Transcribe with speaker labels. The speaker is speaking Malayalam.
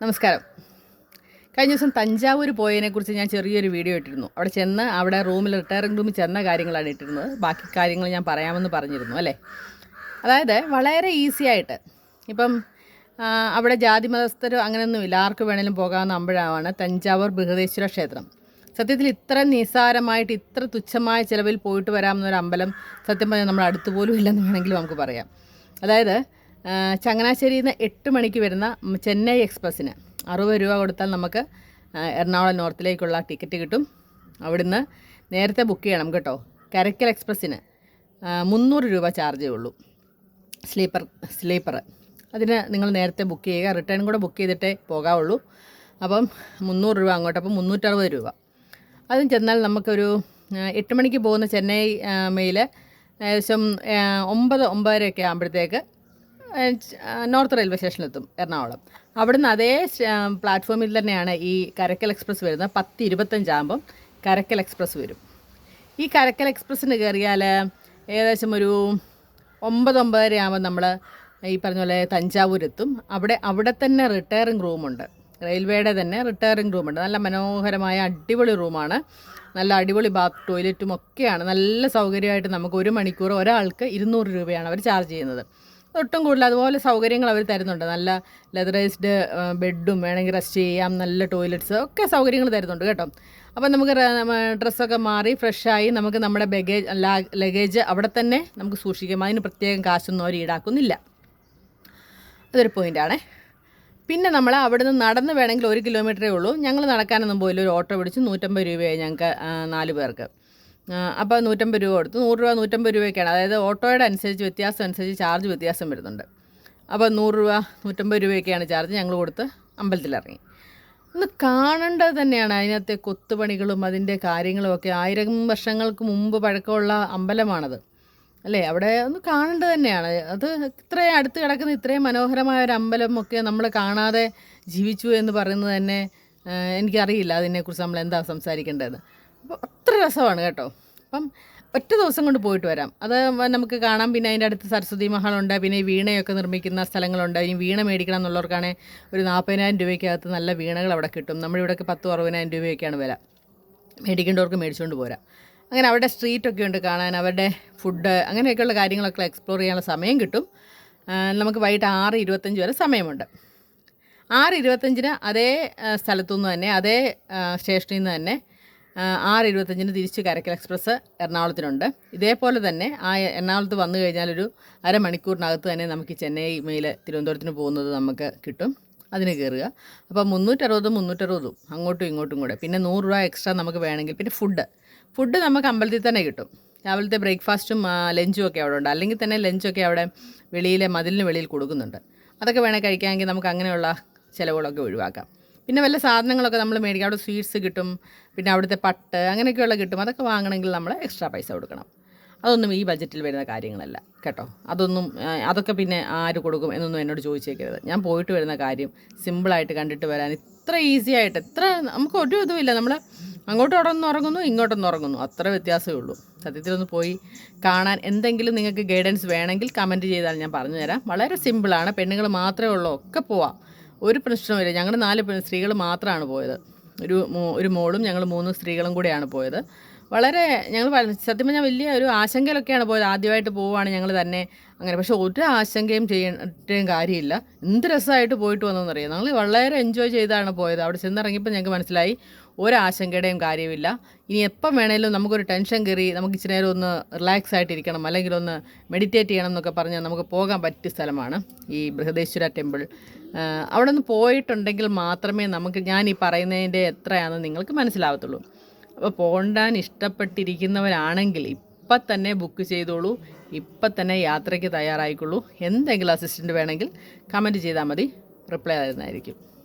Speaker 1: നമസ്കാരം. കഴിഞ്ഞ ദിവസം തഞ്ചാവൂർ പോയതിനെക്കുറിച്ച് ഞാൻ ചെറിയൊരു വീഡിയോ ഇട്ടിരുന്നു. അവിടെ ചെന്ന് അവിടെ റൂമിൽ റിട്ടയറിംഗ് റൂമിൽ ചെന്ന കാര്യങ്ങളാണ് ഇട്ടിരുന്നത്. ബാക്കി കാര്യങ്ങൾ ഞാൻ പറയാമെന്ന് പറഞ്ഞിരുന്നു അല്ലേ? അതായത് വളരെ ഈസി ആയിട്ട് ഇപ്പം അവിടെ ജാതി മതസ്ഥരോ അങ്ങനെയൊന്നുമില്ല. ആർക്ക് വേണേലും പോകാവുന്ന അമ്പഴമാണ് തഞ്ചാവൂർ ബൃഹദേശ്വര ക്ഷേത്രം. സത്യത്തിൽ ഇത്ര നിസ്സാരമായിട്ട് ഇത്ര തുച്ഛമായ ചിലവിൽ പോയിട്ട് വരാമെന്നൊരു അമ്പലം സത്യം പറഞ്ഞാൽ നമ്മൾ അടുത്ത് പോലും ഇല്ലെന്ന് വേണമെങ്കിൽ നമുക്ക് പറയാം. അതായത് ചങ്ങനാശ്ശേരിയിൽ നിന്ന് എട്ട് മണിക്ക് വരുന്ന ചെന്നൈ എക്സ്പ്രസ്സിന് അറുപത് രൂപ കൊടുത്താൽ നമുക്ക് എറണാകുളം നോർത്തിലേക്കുള്ള ടിക്കറ്റ് കിട്ടും. അവിടുന്ന് നേരത്തെ ബുക്ക് ചെയ്യണം കേട്ടോ. കരക്കൽ എക്സ്പ്രസ്സിന് മുന്നൂറ് രൂപ ചാർജേ ഉള്ളൂ. സ്ലീപ്പർ സ്ലീപ്പർ അതിന് നിങ്ങൾ നേരത്തെ ബുക്ക് ചെയ്യുക. റിട്ടേൺ കൂടെ ബുക്ക് ചെയ്തിട്ടേ പോകാവുള്ളൂ. അപ്പം മുന്നൂറ് രൂപ അങ്ങോട്ട് അപ്പം മുന്നൂറ്ററുപത് രൂപ. അതും ചെന്നാൽ നമുക്കൊരു എട്ട് മണിക്ക് പോകുന്ന ചെന്നൈ മെയിൽ ഏകദേശം ഒമ്പത് ഒമ്പതരയൊക്കെ ആകുമ്പോഴത്തേക്ക് നോർത്ത് റെയിൽവേ സ്റ്റേഷനിലെത്തും എറണാകുളം. അവിടുന്ന് അതേ പ്ലാറ്റ്ഫോമിൽ തന്നെയാണ് ഈ കരക്കൽ എക്സ്പ്രസ് വരുന്നത്. പത്ത് ഇരുപത്തഞ്ചാകുമ്പം കരക്കൽ എക്സ്പ്രസ് വരും. ഈ കരക്കൽ എക്സ്പ്രസ്സിന് കയറിയാൽ ഏകദേശം ഒരു ഒമ്പത് ഒമ്പതര ആകുമ്പോൾ നമ്മൾ ഈ പറഞ്ഞ പോലെ തഞ്ചാവൂരെത്തും. അവിടെ അവിടെ തന്നെ റിട്ടയറിംഗ് റൂമുണ്ട്. റെയിൽവേയുടെ തന്നെ റിട്ടയറിംഗ് റൂമുണ്ട്. നല്ല മനോഹരമായ അടിപൊളി റൂമാണ്. നല്ല അടിപൊളി ബാത്ത് ടോയ്ലറ്റും ഒക്കെയാണ് നല്ല സൗകര്യമായിട്ട് നമുക്ക് ഒരു മണിക്കൂർ ഒരാൾക്ക് ഇരുന്നൂറ് രൂപയാണ് അവർ ചാർജ് ചെയ്യുന്നത്. ഒട്ടും കൂടുതൽ അതുപോലെ സൗകര്യങ്ങൾ അവർ തരുന്നുണ്ട്. നല്ല ലെതറൈസ്ഡ് ബെഡും വേണമെങ്കിൽ റെസ്റ്റ് ചെയ്യാം നല്ല ടോയ്ലറ്റ്സ് ഒക്കെ സൗകര്യങ്ങൾ തരുന്നുണ്ട് കേട്ടോ. അപ്പം നമുക്ക് ഡ്രസ്സൊക്കെ മാറി ഫ്രഷായി നമുക്ക് നമ്മുടെ ബഗേജ് ലഗേജ് അവിടെ തന്നെ നമുക്ക് സൂക്ഷിക്കാം. അതിന് പ്രത്യേകം കാശൊന്നും അവർ ഈടാക്കുന്നില്ല. അതൊരു പോയിന്റാണേ പിന്നെ നമ്മൾ അവിടെ നിന്ന് നടന്ന് വേണമെങ്കിൽ ഒരു കിലോമീറ്ററേ ഉള്ളൂ. ഞങ്ങൾ നടക്കാനൊന്നും പോയില്ല. ഒരു ഓട്ടോ പിടിച്ച് നൂറ്റമ്പത് രൂപയായി ഞങ്ങൾക്ക് നാല് പേർക്ക്. അപ്പോൾ നൂറ്റമ്പത് രൂപ കൊടുത്തു. നൂറ് രൂപ നൂറ്റമ്പത് രൂപയൊക്കെയാണ്. അതായത് ഓട്ടോയുടെ അനുസരിച്ച് വ്യത്യാസം അനുസരിച്ച് ചാർജ് വ്യത്യാസം വരുന്നുണ്ട്. അപ്പോൾ നൂറ് രൂപ നൂറ്റമ്പത് രൂപയൊക്കെയാണ് ചാർജ് ഞങ്ങൾ കൊടുത്ത് അമ്പലത്തിലിറങ്ങി ഒന്ന് കാണേണ്ടത് തന്നെയാണ് അതിനകത്തെ കൊത്തുപണികളും അതിന്റെ കാര്യങ്ങളും ഒക്കെ. ആയിരം വർഷങ്ങൾക്ക് മുമ്പ് പഴക്കമുള്ള അമ്പലമാണത്. അല്ലേ? അവിടെ ഒന്ന് കാണേണ്ടത് തന്നെയാണ്. അത് ഇത്രയും അടുത്ത് കിടക്കുന്ന ഇത്രയും മനോഹരമായ ഒരു അമ്പലം ഒക്കെ നമ്മൾ കാണാതെ ജീവിച്ചു എന്ന് പറയുന്നത് തന്നെ എനിക്കറിയില്ല അതിനെക്കുറിച്ച് നമ്മൾ എന്താ സംസാരിക്കേണ്ടത്. അപ്പോൾ അത്ര രസമാണ് കേട്ടോ. അപ്പം ഒറ്റ ദിവസം കൊണ്ട് പോയിട്ട് വരാം. അത് നമുക്ക് കാണാം. പിന്നെ അതിന്റെ അടുത്ത് സരസ്വതി മഹളുണ്ട് പിന്നെ വീണയൊക്കെ നിർമ്മിക്കുന്ന സ്ഥലങ്ങളുണ്ട്. ഇനി വീണ മേടിക്കണം എന്നുള്ളവർക്കാണെങ്കിൽ ഒരു നാൽപ്പതിനായിരം രൂപയ്ക്കകത്ത് നല്ല വീണകൾ അവിടെ കിട്ടും. നമ്മുടെ ഇവിടെയൊക്കെ പത്തും അറുപതിനായിരം രൂപയൊക്കെയാണ് വില. മേടിക്കേണ്ടവർക്ക് മേടിച്ചുകൊണ്ട് പോരാം. അങ്ങനെ അവിടെ സ്ട്രീറ്റൊക്കെ ഉണ്ട് കാണാൻ. അവരുടെ ഫുഡ് അങ്ങനെയൊക്കെയുള്ള കാര്യങ്ങളൊക്കെ എക്സ്പ്ലോർ ചെയ്യാനുള്ള സമയം കിട്ടും. നമുക്ക് വൈകിട്ട് ആറ് ഇരുപത്തഞ്ച് വരെ സമയമുണ്ട്. ആറ് ഇരുപത്തഞ്ചിന് അതേ സ്ഥലത്തു നിന്ന് തന്നെ അതേ സ്റ്റേഷനിൽ നിന്ന് തന്നെ ആറ് ഇരുപത്തഞ്ചിന് തിരിച്ച് കരക്കൽ എക്സ്പ്രസ് എറണാകുളത്തിനുണ്ട്. ഇതേപോലെ തന്നെ ആ എറണാകുളത്ത് വന്നു കഴിഞ്ഞാൽ ഒരു അരമണിക്കൂറിനകത്ത് തന്നെ നമുക്ക് ചെന്നൈ മെയിൽ തിരുവനന്തപുരത്തിന് പോകുന്നത് നമുക്ക് കിട്ടും. അതിന് കയറുക. അപ്പോൾ മുന്നൂറ്ററുപതും മുന്നൂറ്ററുപതും അങ്ങോട്ടും ഇങ്ങോട്ടും കൂടെ. പിന്നെ നൂറ് രൂപ എക്സ്ട്രാ നമുക്ക് വേണമെങ്കിൽ പിന്നെ ഫുഡ്. ഫുഡ് നമുക്ക് അമ്പലത്തിൽ തന്നെ കിട്ടും. രാവിലത്തെ ബ്രേക്ക്ഫാസ്റ്റും ലഞ്ചും ഒക്കെ അവിടെ ഉണ്ട്. അല്ലെങ്കിൽ തന്നെ ലഞ്ചൊക്കെ അവിടെ വെളിയിലെ മതിലിന് വെളിയിൽ കൊടുക്കുന്നുണ്ട്. അതൊക്കെ വേണേൽ കഴിക്കാമെങ്കിൽ നമുക്ക് അങ്ങനെയുള്ള ചിലവുകളൊക്കെ ഒഴിവാക്കാം. പിന്നെ വല്ല സാധനങ്ങളൊക്കെ നമ്മൾ മേടിക്കാം. അവിടെ സ്വീറ്റ്സ് കിട്ടും പിന്നെ അവിടുത്തെ പട്ട് അങ്ങനെയൊക്കെയുള്ള കിട്ടും. അതൊക്കെ വാങ്ങണമെങ്കിൽ നമ്മൾ എക്സ്ട്രാ പൈസ കൊടുക്കണം. അതൊന്നും ഈ ബഡ്ജറ്റിൽ വരുന്ന കാര്യങ്ങളല്ല കേട്ടോ. അതൊന്നും അതൊക്കെ പിന്നെ ആര് കൊടുക്കും എന്നൊന്നും എന്നോട് ചോദിച്ചേക്കരുത്. ഞാൻ പോയിട്ട് വരുന്ന കാര്യം സിമ്പിളായിട്ട് കണ്ടിട്ട് വരാൻ ഇത്ര ഈസി ആയിട്ട് ഇത്ര നമുക്ക് ഒരു ഇതുമില്ല നമ്മൾ അങ്ങോട്ടും അവിടെ നിന്ന് ഉറങ്ങുന്നു ഇങ്ങോട്ടൊന്ന് ഉറങ്ങുന്നു. അത്ര വ്യത്യാസമേ ഉള്ളൂ. സത്യത്തിലൊന്ന് പോയി കാണാൻ എന്തെങ്കിലും നിങ്ങൾക്ക് ഗൈഡൻസ് വേണമെങ്കിൽ കമന്റ് ചെയ്താൽ ഞാൻ പറഞ്ഞു തരാം വളരെ സിമ്പിളാണ് പെണ്ണുങ്ങൾ മാത്രമേ ഉള്ളൂ. ഒക്കെ പോവാം. ഒരു പ്രശ്നവുമില്ല. ഞങ്ങൾ നാല് സ്ത്രീകൾ മാത്രമാണ് പോയത്. ഒരു ഒരു മോളും ഞങ്ങൾ മൂന്ന് സ്ത്രീകളും കൂടെയാണ് പോയത്. വളരെ ഞങ്ങൾ സത്യം പറഞ്ഞാൽ വലിയ ഒരു ആശങ്കയിലൊക്കെയാണ് പോയത്. ആദ്യമായിട്ട് പോവുകയാണ് ഞങ്ങൾ തന്നെ അങ്ങനെ. പക്ഷേ ഒരു ആശങ്കയും ചെയ്യേണ്ട കാര്യമില്ല. എന്ത് രസമായിട്ട് പോയിട്ട് വന്നതെന്നറിയാം ഞങ്ങൾ വളരെ എൻജോയ് ചെയ്താണ് പോയത്. അവിടെ ചെന്നിറങ്ങിയപ്പോൾ ഞങ്ങൾക്ക് മനസ്സിലായി ഒരാശങ്കയുടെയും കാര്യമില്ല. ഇനി എപ്പം വേണേലും നമുക്കൊരു ടെൻഷൻ കയറി നമുക്ക് ഇച്ചിരി നേരം ഒന്ന് റിലാക്സ് ആയിട്ടിരിക്കണം. അല്ലെങ്കിൽ ഒന്ന് മെഡിറ്റേറ്റ് ചെയ്യണം എന്നൊക്കെ പറഞ്ഞാൽ നമുക്ക് പോകാൻ പറ്റിയ സ്ഥലമാണ് ഈ ബൃഹദേശ്വര ടെമ്പിൾ അവിടെ നിന്ന് പോയിട്ടുണ്ടെങ്കിൽ മാത്രമേ നമുക്ക് ഞാൻ ഈ പറയുന്നതിന്റെ എത്രയാണെന്ന് നിങ്ങൾക്ക് മനസ്സിലാവത്തുള്ളൂ. അപ്പോൾ പോണ്ടാൻ ഇഷ്ടപ്പെട്ടിരിക്കുന്നവരാണെങ്കിൽ ഇപ്പം തന്നെ ബുക്ക് ചെയ്തോളൂ. ഇപ്പം തന്നെ യാത്രയ്ക്ക് തയ്യാറായിക്കൊള്ളൂ. എന്തെങ്കിലും അസിസ്റ്റന്റ് വേണമെങ്കിൽ കമന്റ് ചെയ്താൽ മതി. റിപ്ലൈ തരുന്നതായിരിക്കും.